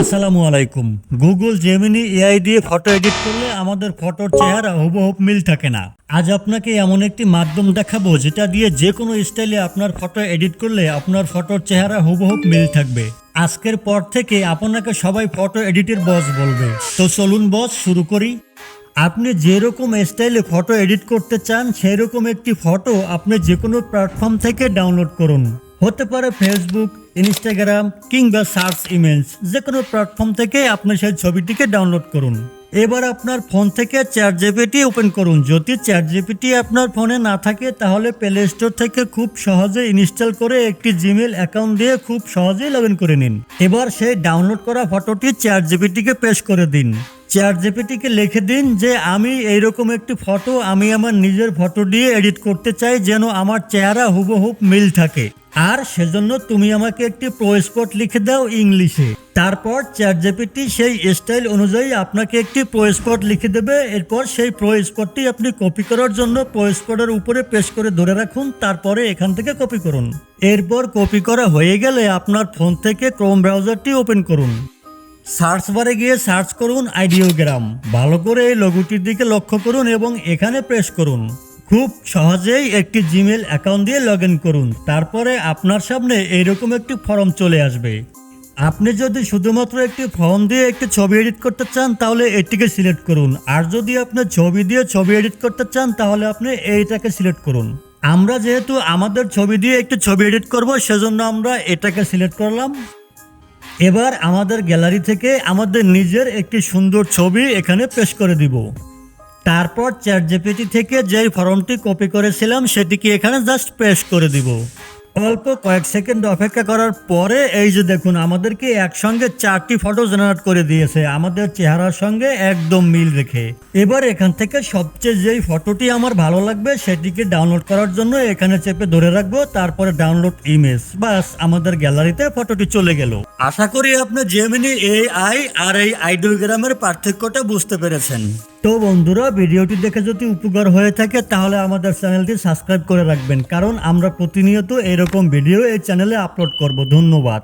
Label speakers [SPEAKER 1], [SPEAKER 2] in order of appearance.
[SPEAKER 1] আসসালামু আলাইকুম। Google Gemini AI দিয়ে ফটো এডিট করলে আমাদের ফটোর চেহারা হুবহুব মিল থাকে না। আজ আপনাকে এমন একটি মাধ্যম দেখাবো যেটা দিয়ে যে কোনো স্টাইলে আপনার ফটো এডিট করলে আপনার ফটোর চেহারা হুবহুব মিল থাকবে। আজকের পর থেকে আপনাকে সবাই ফটো এডিটের বস বলবে। তো চলুন বস শুরু করি। আপনি যেরকম স্টাইলে ফটো এডিট করতে চান সেই রকম একটি ফটো আপনি যে কোনো প্ল্যাটফর্ম থেকে ডাউনলোড করুন। হতে পারে ফেসবুক ইনস্টাগ্রাম কিংবা সার্চ ইমেজ যে কোনো প্ল্যাটফর্ম থেকে আপনি সেই ছবিটিকে ডাউনলোড করুন। এবার আপনার ফোন থেকে চ্যাট জিপিটি ওপেন করুন। যদি চ্যাট জিপিটি আপনার ফোনে না থাকে, তাহলে প্লে স্টোর থেকে খুব সহজে ইনস্টল করে একটি জিমেল অ্যাকাউন্ট দিয়ে খুব সহজেই লগ করে নিন। এবার সেই ডাউনলোড করা ফটোটি চ্যাট জিপিটিকে পেশ করে দিন। চ্যাট জিপিটিকে লিখে দিন যে আমি এইরকম একটি ফটো, আমি আমার নিজের ফটো দিয়ে এডিট করতে চাই যেন আমার চেহারা হুবহুব মিল থাকে। আর সেজন্য তুমি আমাকে একটি প্রো স্পট লিখে দাও ইংলিশে। তারপর চ্যাট জিপিটি সেই স্টাইল অনুযায়ী আপনাকে একটি প্রো স্পট লিখে দেবে। এরপর সেই প্রো স্পটটি আপনি কপি করার জন্য প্রো স্পটের উপরে পেশ করে ধরে রাখুন, তারপরে এখান থেকে কপি করুন। এরপর কপি করা হয়ে গেলে আপনার ফোন থেকে ক্রোম ব্রাউজারটি ওপেন করুন। সার্চ বারে গিয়ে সার্চ করুন আইডিওগ্রাম। ভালো করে এই লোগোটির দিকে লক্ষ্য করুন এবং এখানে প্রেস করুন। খুব সহজেই একটি জিমেল অ্যাকাউন্ট দিয়ে লগ করুন। তারপরে আপনার সামনে এইরকম একটি ফর্ম চলে আসবে। আপনি যদি শুধুমাত্র একটি ফর্ম দিয়ে একটি ছবি এডিট করতে চান, তাহলে এটিকে সিলেক্ট করুন। আর যদি আপনি ছবি দিয়ে ছবি এডিট করতে চান, তাহলে আপনি এইটাকে সিলেক্ট করুন। আমরা যেহেতু আমাদের ছবি দিয়ে একটি ছবি এডিট করব, সেজন্য আমরা এটাকে সিলেক্ট করলাম। এবার আমাদের গ্যালারি থেকে আমাদের নিজের একটি সুন্দর ছবি এখানে পেশ করে দিব। তারপর চ্যাট জিপিটি থেকে যেই ফর্মটি কপি করেছিলাম, সেটিকে এখানে জাস্ট পেশ করে দিব। অল্প কয়েক সেকেন্ড অপেক্ষা করার পরে এই যে দেখুন, আমাদেরকে একসঙ্গে চারটি ফটো জেনারেট করে দিয়েছে। আমাদের চেহারার সঙ্গে একদম মিল রেখে। এবার এখান থেকে সবচেয়ে যেই ফটোটি আমার ভালো লাগবে, সেটিকে ডাউনলোড করার জন্য এখানে চেপে ধরে রাখব, তারপরে ডাউনলোড ইমেজ বাস আমাদের গ্যালারিতে ফটোটি চলে গেল। আশা করি আপনি জেমিনি এআই আর এই আইডিওগ্রামের পার্থক্যটা বুঝতে পেরেছেন। তো বন্ধুরা, ভিডিওটি দেখে যদি উপকার হয়ে থাকে, তাহলে আমাদের চ্যানেলটি সাবস্ক্রাইব করে রাখবেন। কারণ আমরা প্রতিনিয়ত এরকম ভিডিও এই চ্যানেলে আপলোড করব। ধন্যবাদ।